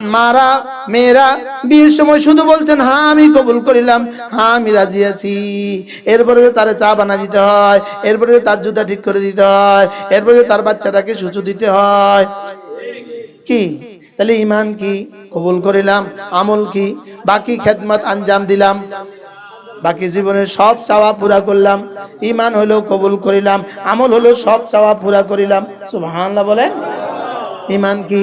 মারা, মেয়েরা, বিয়ের সময় শুধু বলছেন হ্যাঁ আমি কবুল করিলাম হ্যাঁ আমি রাজি আছি। এরপরে তার চা বানা দিতে হয়, এরপরে তার জুতা ঠিক করে দিতে হয়, এরপরে তার বাচ্চাটাকে সুচু দিতে হয়। কি? তাহলে ইমান কি? কবুল করিলাম। আমল কি? বাকি খেদমত আঞ্জাম দিলাম। বাকি জীবনের সব চাওয়া পুরা করলাম। ইমান হলো কবুল করিলাম। আমল হলো সব চাওয়া পুরা করিলাম। সুবহানাল্লাহ বলেন। ইমান কি?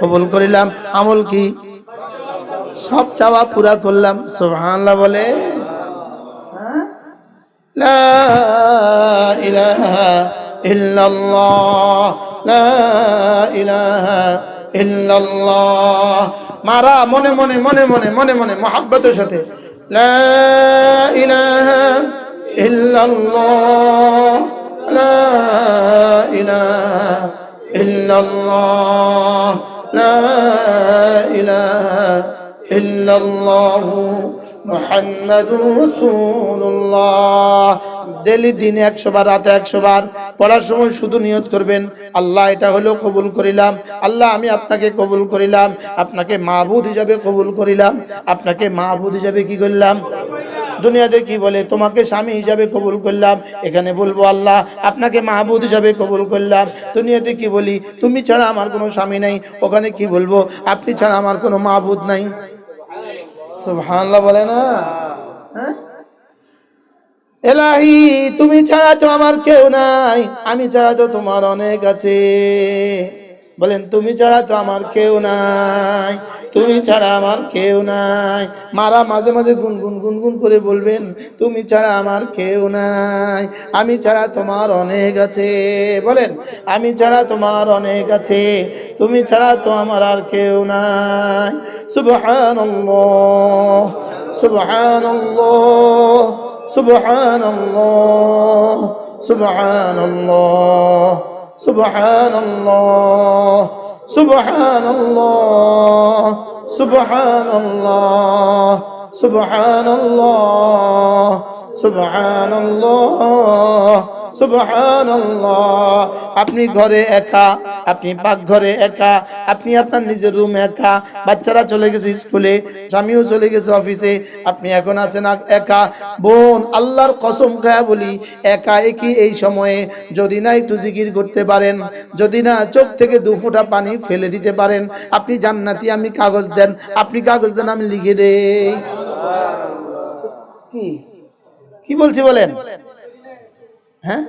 কবুল করিলাম। আমল কি? সব চাওয়া পুরা করলাম। সুবহানাল্লাহ বলে। মারা মনে মনে মনে মনে মনে মনে মহাব্বতের সাথে। লা ইলাহা ইল্লাল্লাহ, লা ইলাহা ইল্লাল্লাহ, মুহাম্মাদুর রাসূলুল্লাহ। ডেলি দিনে একশো বার, রাতে একশো বার পড়ার সময় শুধু নিয়ত করবেন, আল্লাহ এটা হলো কবুল করিলাম, আল্লাহ আমি আপনাকে কবুল করিলাম, আপনাকে মাহবুদ হিসাবে কবুল করিলাম, আপনাকে মাহবুদ হিসাবে কি করলাম? দুনিয়াতে কি বলে? তোমাকে স্বামী হিসাবে কবুল করলাম। এখানে বলব, আল্লাহ, আপনাকে মাহবুদ হিসাবে কবুল করলাম। দুনিয়াতে কি বলি? তুমি ছাড়া আমার কোনো স্বামী নাই। ওখানে কি বলব? আপনি ছাড়া আমার কোনো মাহবুদ নাই। বলে না? হ্যাঁ? এলাহি, তুমি ছাড়া তো আমার কেউ নাই। আমি ছাড়া তো তোমার অনেক আছে। বলেন, তুমি ছাড়া তো আমার কেউ নাই। তুমি ছাড়া আমার কেউ নাই। মারা মাঝে মাঝে গুনগুন গুনগুন করে বলবেন, তুমি ছাড়া আমার কেউ নাই। আমি ছাড়া তোমার অনেক আছে। বলেন, আমি ছাড়া তোমার অনেক আছে। তুমি ছাড়া তো আমার আর কেউ নাই। সুবহানাল্লাহ সুবহানাল্লাহ শুভ সুবহানাল্লাহ সুবহানাল্লাহ। سبحان الله. سبحان الله سبحان الله سبحان الله سبحان الله سبحان الله আপনি ঘরে একা আপনি পাকঘরে একা আপনি আপনার নিজের রুম একা বাচ্চারা চলে গেছে স্কুলে স্বামীও চলে গেছে অফিসে আপনি এখন আছেন আ- একা বোন আল্লাহর কসম খায়া বলি একা একই এই সময়ে যদি না একটু জিকির করতে পারেন যদি না চোখ থেকে দু ফোঁটা পানি ফেলে দিতে পারেন আপনি জান্নাতি আমি কাগজ দেন, আপনি কাগজ দেন আমি লিখে দেই কি? কি বলছি বলেন? হ্যাঁ?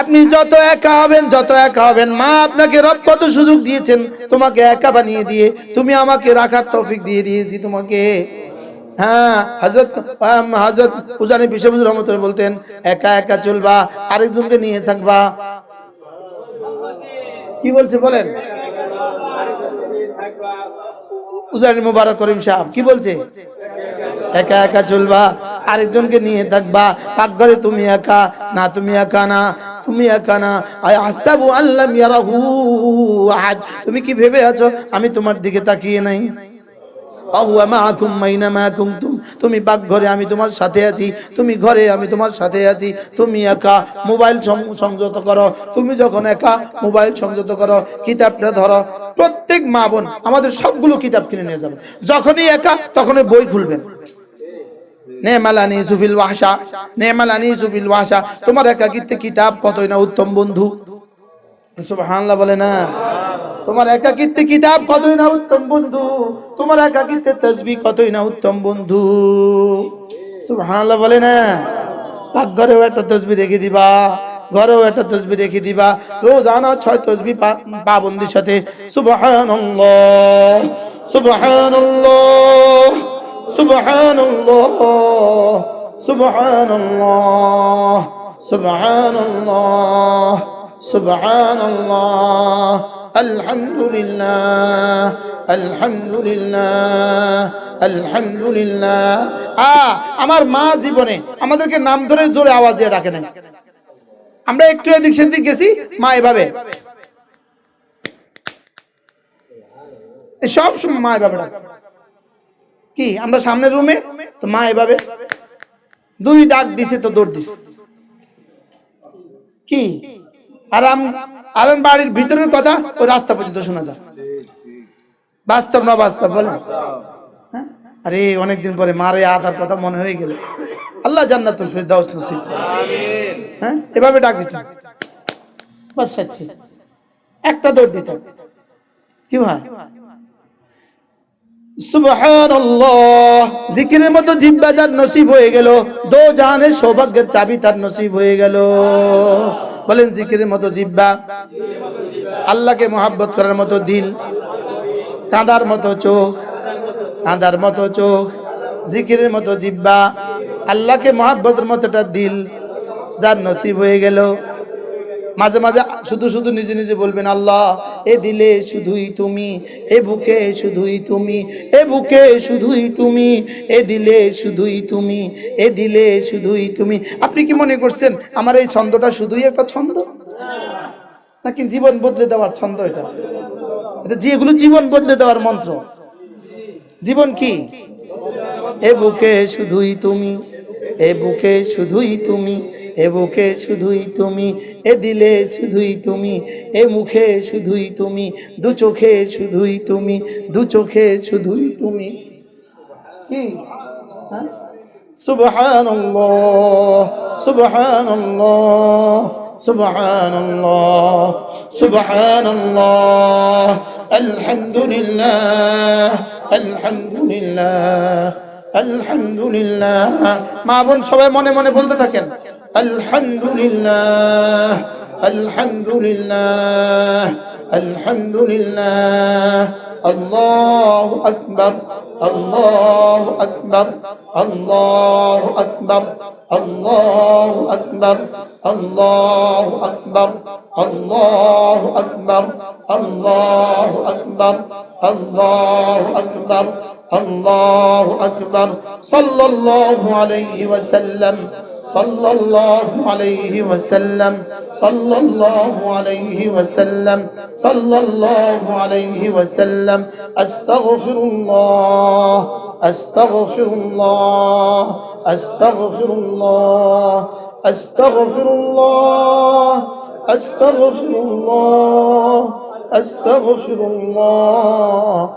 আপনি যত একা হবেন, যত একা হবেন। মা আপনাকে রব কত সুযোগ দিয়েছেন, তোমাকে একা বানিয়ে দিয়ে। তুমি আমাকে রাখার তৌফিক দিয়ে দিয়েছি তোমাকে। হ্যাঁ হজরত হজরত উজানি বিশ্ববুজ রহমতুল্লাহ বলতেন, একা একা চলবা, আরেকজনকে নিয়ে থাকবা। কি বলছে বলেন? উজানি মুবারক করিম সাহেব, কি বলছে? একা একা চলবা, আরেকজনকে নিয়ে থাকবা পাকঘরে তুমি একা, না তুমি একা না, তুমি একা না। আয় আসাবু আল্লাহ ইয়ারাহু আহাদ, তুমি কি ভেবে আছো? আমি তোমার দিকে তাকিয়ে নাই। অহুয়া মা আকুম মাইনা মা কুনতুম তুমি পাকঘরে আমি তোমার সাথে আছি, তুমি ঘরে আমি তোমার সাথে আছি, তুমি একা মোবাইল সংযত করো, তুমি যখন একা মোবাইল সংযত করো, কিতাবটা ধরো, প্রত্যেক মা বোন আমাদের সবগুলো কিতাব কিনে নিয়ে যাবে। যখনই একা, তখনই বই খুলবেন। তোমার একাকিত্বে কিতাব কতই না উত্তম বন্ধু। সুবহানাল্লাহ বলে না। তোমার একাকিত্বে কিতাব কতই না উত্তম বন্ধু? তোমার একাকিত্বে তসবিহ কতই না উত্তম বন্ধু? সুবহানাল্লাহ বলে না? পাকঘরেও একটা তসবি রেখে দিবা, ঘরেও একটা তসবি রেখে দিবা, রোজানা ছয় তসবি পাবন্দির সাথে। সুবহানাল্লাহ সুবহানাল্লাহ সুবহানাল্লাহ সুবহানাল্লাহ সুবহানাল্লাহ সুবহানাল্লাহ। আলহামদুলিল্লাহ আলহামদুলিল্লাহ আলহামদুলিল্লাহ। আ, আমার মা জীবনে আমাদেরকে নাম ধরে জোরে আওয়াজ দিয়ে ডাকে না আমরা একটু এদিক সেদিক গেছি, মা এভাবে। সব সময় মা এভাবে কি, আমরা সামনের রুমে? তো মা এভাবে। দুই ডাক দিছে তো দৌড় দিছে। কি? আরাম আরাম বাড়ির ভিতরের কথা ও রাস্তা পর্যন্ত শোনা যায়। বাস্তব না বাস্তব বলে হ্যাঁ? আরে, অনেকদিন পরে মারে আধার কথা মনে হয়ে গেল। আল্লাহ জান্নাতুল ফিরদাউস নসিব। হ্যাঁ? এভাবে ডাক দিতাম বাস একটা দৌড় দিতাম কি সুবহানাল্লাহ জিকিরের মতো জিব্বা যার নসিব হয়ে গেল, দো জাহানের সৌভাগ্যের চাবি তার নসিব হয়ে গেল। বলেন জিকিরের মতো জিব্বা, আল্লাহকে মোহাব্বত করার মতো দিল, কাঁদার মতো চোখ, কাঁদার মতো চোখ, জিকিরের মতো জিব্বা, আল্লাহকে মহাব্বতের মতো একটা দিল, যার নসিব হয়ে গেল। মাঝে মাঝে শুধু শুধু নিজে নিজে বলবেন, আল্লাহ, এ দিলে শুধুই তুমি, এ বুকে শুধুই তুমি, এ বুকে শুধুই তুমি, এ দিলে শুধুই তুমি, এ দিলে শুধুই তুমি। আপনি কি মনে করছেন, আমার এই ছন্দটা শুধুই একটা ছন্দ? নাকি জীবন বদলে দেওয়ার ছন্দ এটা? এটা যেগুলো জীবন বদলে দেওয়ার মন্ত্র। জীবন কি? এ বুকে শুধুই তুমি, এ বুকে শুধুই তুমি এ বুকে শুধুই তুমি, এ দিলে শুধুই তুমি, এ মুখে শুধুই তুমি, দু চোখে শুধুই তুমি, দু চোখে শুধুই তুমি। কি? হ্যাঁ? মা বোন সবাই মনে মনে বলতে থাকেন। الحمد لله الحمد لله الحمد لله الله أكبر الله أكبر الله أكبر الله أكبر الله أكبر الله أكبر الله أكبر الله أكبر الله أكبر. صلى الله عليه وسلم. صلى الله عليه وسلم. صلى الله عليه وسلم. صلى الله عليه وسلم. أستغفر الله. أستغفر الله. أستغفر الله. أستغفر الله. أستغفر الله. أستغفر الله.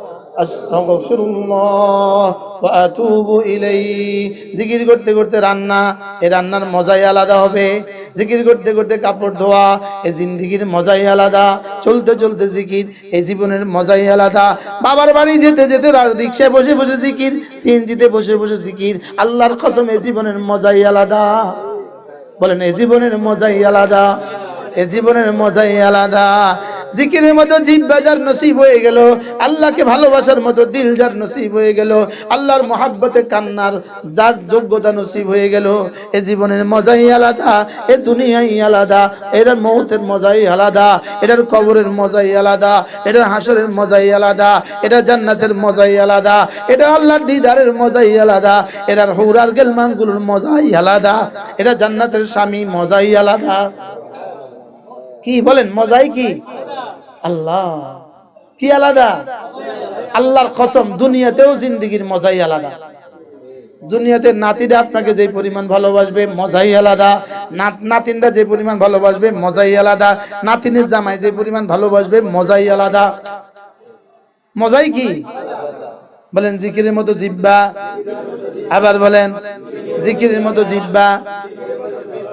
জিকির করতে করতে রান্না এই রান্নার মজাই আলাদা হবে। জিকির করতে করতে কাপড় ধোয়া এই জিন্দিগির মজাই আলাদা। চলতে চলতে জিকির এই জীবনের মজাই আলাদা। বাবার বাড়ি যেতে যেতে রিক্সায় বসে বসে জিকির, সিএনজিতে বসে বসে জিকির। আল্লাহর কসম এই জীবনের মজাই আলাদা। বলেন এই জীবনের মজাই আলাদা। এ জীবনের মজাই আলাদা। জিকিরের মতো জিভ বাজার নসিব হয়ে গেল, আল্লাহকে ভালোবাসার মতো দিল যার নসিব হয়ে গেল, আল্লাহর মহাব্বতে কান্নার যার যোগ্যতা নসিব হয়ে গেল, এ জীবনের মজাই আলাদা, এ দুনিয়াই আলাদা এটার মৌতের মজাই আলাদা এটার কবরের মজাই আলাদা এটার হাসরের মজাই আলাদা এটা জান্নাতের মজাই আলাদা এটা আল্লাহর দিদারের মজাই আলাদা এটার হৌরার গেলমানগুলোর মজাই আলাদা এটা জান্নাতের স্বামী মজাই আলাদা। কি বলেন, মজাই কি? আল্লাহ। কি আলাদা? আল্লাহর কসম, দুনিয়াতেও জিন্দিগির মজাই আলাদা। দুনিয়াতে নাতিরা আপনাকে যে পরিমাণ ভালোবাসবে, মজাই আলাদা। নাত- নাতিনরা যে পরিমাণ ভালোবাসবে, মজাই আলাদা। নাতিনের জামাই যে পরিমাণ ভালোবাসবে, মজাই আলাদা। মজাই কি? বলেন, জিকিরের মতো জিব্বা। আবার বলেন, জিকিরের মতো জিব্বা।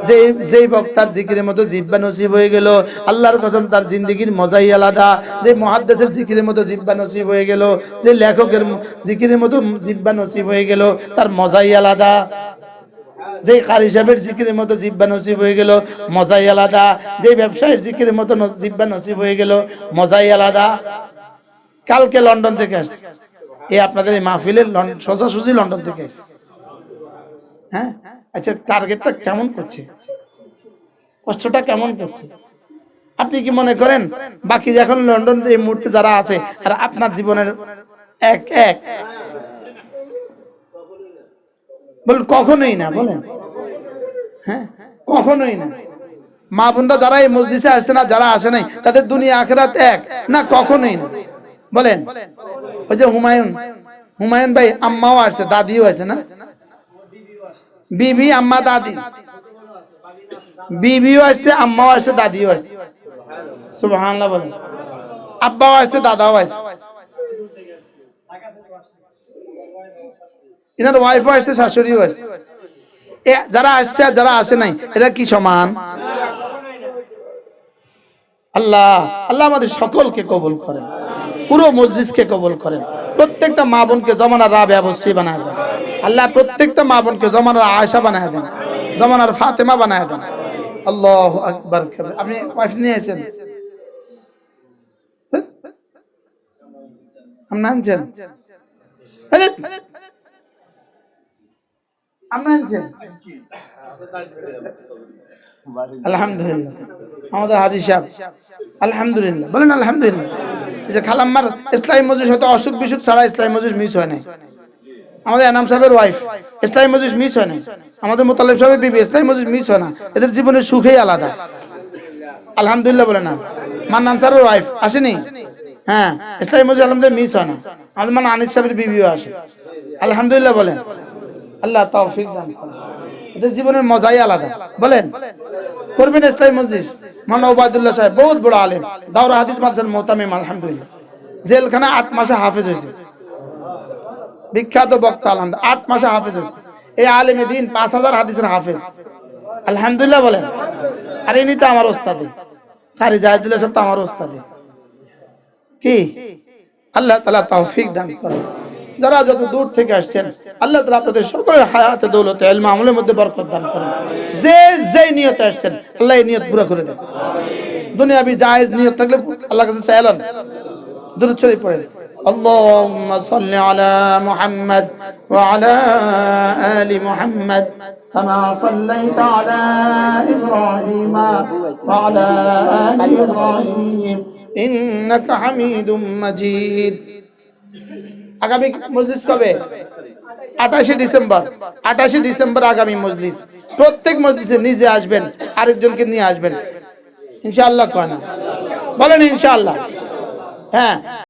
যে যেই বক্তার জিকিরের মতো জিব্বা নসিব হয়ে গেল, আল্লাহর কসম তার জিন্দগির মজাই আলাদা। যে মহাদ্দেশের জিকিরের মতো জিব্বা নসিব হয়ে গেল, যে লেখকের জিকিরের মতো জিব্বা নসিব হয়ে গেল, তার মজাই আলাদা। যে কারি সাহেবের জিকিরের মতো জিব্বা নসিব হয়ে গেল, মজাই আলাদা। যে ব্যবসায়ীর জিকিরের মতো জিব্বা নসিব হয়ে গেল, মজাই আলাদা। কালকে লন্ডন থেকে আসছে। এই আপনাদের এই মাহফিলের সোজাসুজি লন্ডন থেকে আসছে। হ্যাঁ? আচ্ছা টার্গেটটা কেমন করছে? কষ্টটা কেমন করছে? আপনি কি মনে করেন, বাকি যে এখন লন্ডন এই মুহূর্তে যারা আছে, আর আপনার জীবনের এক এক? বল কখনোই না, বলেন। হ্যাঁ কখনোই না। মা বোনরা যারা এই মসজিদে আসছে না, যারা আসে নাই, তাদের দুনিয়া আখেরাত এক? না, কখনোই না। বলেন। ওই যে হুমায়ুন হুমায়ুন ভাই, আম্মাও আসছে, দাদিও আছে না? বিবি, আম্মা, দাদি। বিবিও আসছে, আম্মাও আসছে, দাদিও আসছে। সুবহানাল্লাহ বলেন। আব্বাও আসছে, দাদাও আসছে। এনার ওয়াইফও আসছে, শাশুড়িও আসছে। এ, যারা আসছে আর যারা আসে নাই, এরা কি সমান? আল্লাহ আল্লাহ আমাদের সকলকে কবুল করেন। পুরো মজলিসকে কবুল করেন। প্রত্যেকটা মা বোনকে জমানার রাবে অবশ্যই বানায় দেন আল্লাহ প্রত্যেকটা মা বোনকে জমানার আয়সা বানায় দেন, জমানার ফাতেমা বানায় দেন। আল্লাহ আকবার কবির। আপনি ওয়াইফ আলহামদুলিল্লাহ। আমাদের হাজি সাহেব, আলহামদুলিল্লাহ। বলেন আলহামদুলিল্লাহ। যে খালাম্মার ইসলামী মজুর হয়তো অসুখ বিসুখ ছাড়া ইসলামী মজুর মিস হয় নাই। আমাদের এনাম সাহেবের ওয়াইফ ইসলামী মজুর মিস হয় নাই। আমাদের মোতালেব সাহেবের বিবি ইসলামী মজুর মিস হয় না। এদের জীবনের সুখেই আলাদা। আলহামদুলিল্লাহ বলে না। মান্নান স্যারের ওয়াইফ আসেনি? হ্যাঁ ইসলামী মজুর আলমদের মিস হয় না। আমাদের মানে আনিস সাহেবের বিবিও আসে। আলহামদুলিল্লাহ বলেন। আল্লাহ তৌফিক দান এদের জীবনের মজাই আলাদা। বলেন, করবেন ইসলামী মসজিদ? মানা ওবায়দুল্লাহ সাহেব, বহুত বড় আলেম। দাওরা হাদিস মাদ্রাসার মোতামিম, আলহামদুলিল্লাহ। জেলখানা আট মাসে হাফেজ হয়েছে। বিখ্যাত বক্তা আলহামদুলিল্লাহ। আট মাসে হাফেজ হয়েছে। এই আলেমে দিন পাঁচ হাজার হাদিসের হাফেজ। আলহামদুলিল্লাহ বলেন। আর ইনি তো আমার ওস্তাদি। কারি জাহিদুল্লাহ সাহেব তো আমার ওস্তাদি। কি? আল্লাহ তালা তৌফিক দান করেন। যারা যত দূর থেকে আসছেন, আল্লাহ তালা আপনাদের সকলের হায়াতে, দৌলতে এলমা আমলের মধ্যে বরকত দান করেন। যে যে নিয়তে আসছেন, আল্লাহ এই নিয়ত পুরো করে দেন। দুনিয়াবি জায়েজ নিয়ত থাকলে আল্লাহ কাছে চাইলাম দূর ছড়িয়ে পড়েন। اللهم صل على محمد وعلى آل محمد كما صليت على إبراهيم وعلى آل إبراهيم إنك حميد مجيد আগামী মজলিস কবে আঠাশে ডিসেম্বর আঠাশে ডিসেম্বর আগামী মজলিস প্রত্যেক মজলিসে নিজে আসবেন আরেকজনকে নিয়ে আসবেন ইনশাআল্লাহ কয় না বলেন ইনশাআল্লাহ হ্যাঁ